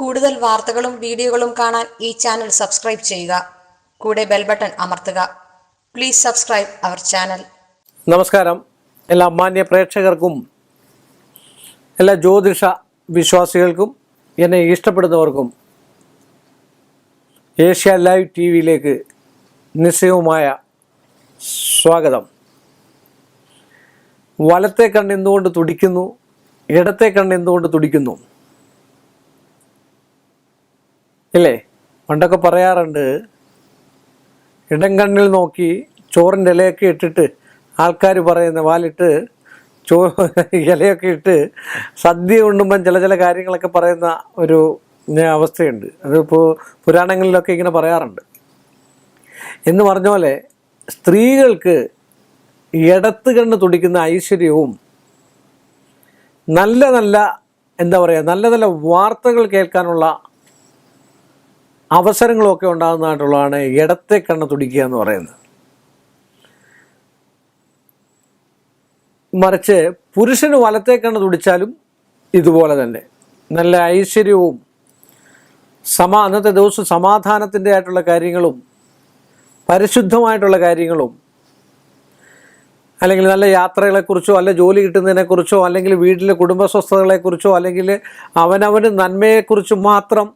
കൂടുതൽ വാർത്തകളും വീഡിയോകളും കാണാൻ ഈ ചാനൽ സബ്സ്ക്രൈബ് ചെയ്യുക. കൂടെ ബെൽ ബട്ടൺ അമർത്തുക. Please subscribe our channel. നമസ്കാരം. എല്ലാ മാന്യ പ്രേക്ഷകർക്കും എല്ലാ ജ്യോതിഷ വിശ്വാസികൾക്കും എന്നെ ഇഷ്ടപ്പെടുന്നവർക്കും ഏഷ്യ ലൈവ് ടി വിയിലേക്ക് നിശ്ചയവുമായ സ്വാഗതം. വലത്തെ കണ്ണ് എന്തുകൊണ്ട് തുടിക്കുന്നു? ഇടത്തെ കണ്ണ് എന്തുകൊണ്ട് തുടിക്കുന്നു? ഇല്ലേ? പണ്ടൊക്കെ പറയാറുണ്ട് ഇടം കണ്ണിൽ നോക്കി ചോറിന്റെ ഇലയൊക്കെ ഇട്ടിട്ട് ആൾക്കാർ പറയുന്ന വാലിട്ട് ചോ ഇലയൊക്കെ ഇട്ട് സദ്യ ഉണ്ണുമ്പം ചില ചില കാര്യങ്ങളൊക്കെ പറയുന്ന ഒരു അവസ്ഥയുണ്ട്. അതിപ്പോൾ പുരാണങ്ങളിലൊക്കെ ഇങ്ങനെ പറയാറുണ്ട്. എന്ന് പറഞ്ഞ പോലെ സ്ത്രീകൾക്ക് ഇടത്ത് കണ്ണ് തുടിക്കുന്ന ഐശ്വര്യവും നല്ല നല്ല എന്താ പറയുക നല്ല നല്ല വാർത്തകൾ കേൾക്കാനുള്ള അവസരങ്ങളൊക്കെ ഉണ്ടാകുന്നതായിട്ടുള്ളതാണ് ഇടത്തെ കണ്ണ് തുടിക്കുക എന്ന് പറയുന്നത്. മറിച്ച് പുരുഷന് വലത്തെ കണ്ണ് തുടിച്ചാലും ഇതുപോലെ തന്നെ. നല്ല ഐശ്വര്യവും സമാ അന്നത്തെ ദിവസം സമാധാനത്തിന്റെ ആയിട്ടുള്ള കാര്യങ്ങളും പരിശുദ്ധമായിട്ടുള്ള കാര്യങ്ങളും അല്ലെങ്കിൽ നല്ല യാത്രകളെക്കുറിച്ചോ അല്ല ജോലി കിട്ടുന്നതിനെക്കുറിച്ചോ അല്ലെങ്കിൽ വീട്ടിലെ കുടുംബ സ്വസ്ഥതകളെക്കുറിച്ചോ അല്ലെങ്കിൽ അവനവന് നന്മയെക്കുറിച്ച് മാത്രം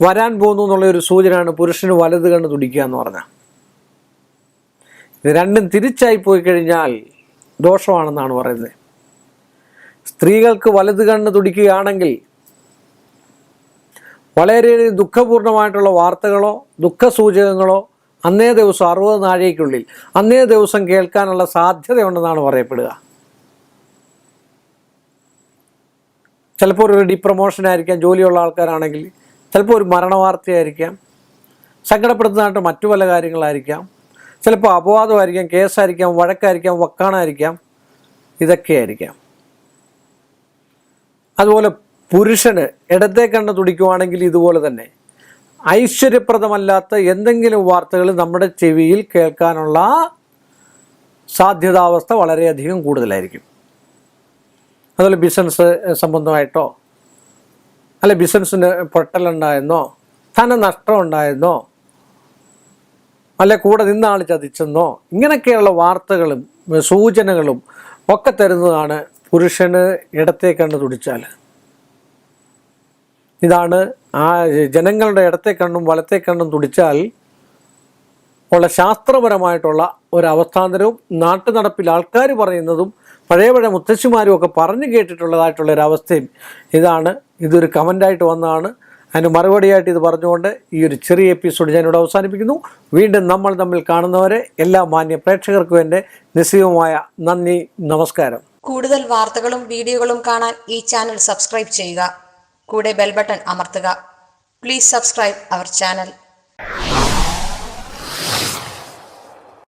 വരാൻ പോകുന്നു എന്നുള്ള ഒരു സൂചനയാണ് പുരുഷന് വലത് കണ്ണ് തുടിക്കുക എന്ന് പറഞ്ഞാൽ ഇത് രണ്ടും തിരിച്ചായി പോയി കഴിഞ്ഞാൽ ദോഷമാണെന്നാണ് പറയുന്നത്. സ്ത്രീകൾക്ക് വലത് കണ്ണ് തുടിക്കുകയാണെങ്കിൽ വളരെ ദുഃഖപൂർണമായിട്ടുള്ള വാർത്തകളോ ദുഃഖസൂചകങ്ങളോ അന്നേ ദിവസം അറുപത് നാഴികയ്ക്കുള്ളിൽ അന്നേ ദിവസം കേൾക്കാനുള്ള സാധ്യതയുണ്ടെന്നാണ് പറയപ്പെടുക. ചിലപ്പോൾ ഒരു ഡിപ്രമോഷൻ ആയിരിക്കാം ജോലിയുള്ള ആൾക്കാരാണെങ്കിൽ ചിലപ്പോൾ ഒരു മരണവാർത്തയായിരിക്കാം സങ്കടപ്പെടുത്തുന്നതായിട്ട് മറ്റു പല കാര്യങ്ങളായിരിക്കാം ചിലപ്പോൾ അപവാദമായിരിക്കാം കേസായിരിക്കാം വഴക്കായിരിക്കാം വക്കാണായിരിക്കാം ഇതൊക്കെയായിരിക്കാം. അതുപോലെ പുരുഷന് ഇടത്തെ കണ്ണ് തുടിക്കുവാണെങ്കിൽ ഇതുപോലെ തന്നെ. ഐശ്വര്യപ്രദമല്ലാത്ത എന്തെങ്കിലും വാർത്തകൾ നമ്മുടെ ചെവിയിൽ കേൾക്കാനുള്ള സാധ്യതാവസ്ഥ വളരെയധികം കൂടുതലായിരിക്കും. അതുപോലെ ബിസിനസ് സംബന്ധമായിട്ടോ അല്ലെ ബിസിനസ്സിന് പൊട്ടലുണ്ടായെന്നോ ധനനഷ്ടം ഉണ്ടായെന്നോ അല്ലെ കൂടെ നിന്ന ആൾ ചതിച്ചെന്നോ? ഇങ്ങനെയൊക്കെയുള്ള വാർത്തകളും സൂചനകളും ഒക്കെ തരുന്നതാണ് പുരുഷന് ഇടത്തെ തുടിച്ചാൽ ഇതാണ് ആ ജനങ്ങളുടെ ഇടത്തെ കണ്ണും വലത്തെ കണ്ണും തുടിച്ചാൽ ഉള്ള ശാസ്ത്രപരമായിട്ടുള്ള ഒരു അവസ്ഥാന്തരവും നാട്ടു നടപ്പിൽ ആൾക്കാർ പറയുന്നതും പഴയ പഴയ മുത്തശ്ശിമാരും ഒക്കെ പറഞ്ഞു കേട്ടിട്ടുള്ളതായിട്ടുള്ള ഒരു അവസ്ഥയും ഇതാണ്. ഇതൊരു കമന്റായിട്ട് വന്നതാണ്. അതിന് മറുപടിയായിട്ട് ഇത് പറഞ്ഞുകൊണ്ട് ഈ ഒരു ചെറിയ എപ്പിസോഡ് ഞാനിവിടെ അവസാനിപ്പിക്കുന്നു. വീണ്ടും നമ്മൾ തമ്മിൽ കാണുന്നവരെ എല്ലാ മാന്യ പ്രേക്ഷകർക്കും എന്റെ നിസ്സീവമായ നന്ദി നമസ്കാരം. കൂടുതൽ വാർത്തകളും വീഡിയോകളും കാണാൻ ഈ ചാനൽ സബ്സ്ക്രൈബ് ചെയ്യുക. കൂടെ ബെൽബട്ടൺ അമർത്തുക. Please subscribe our channel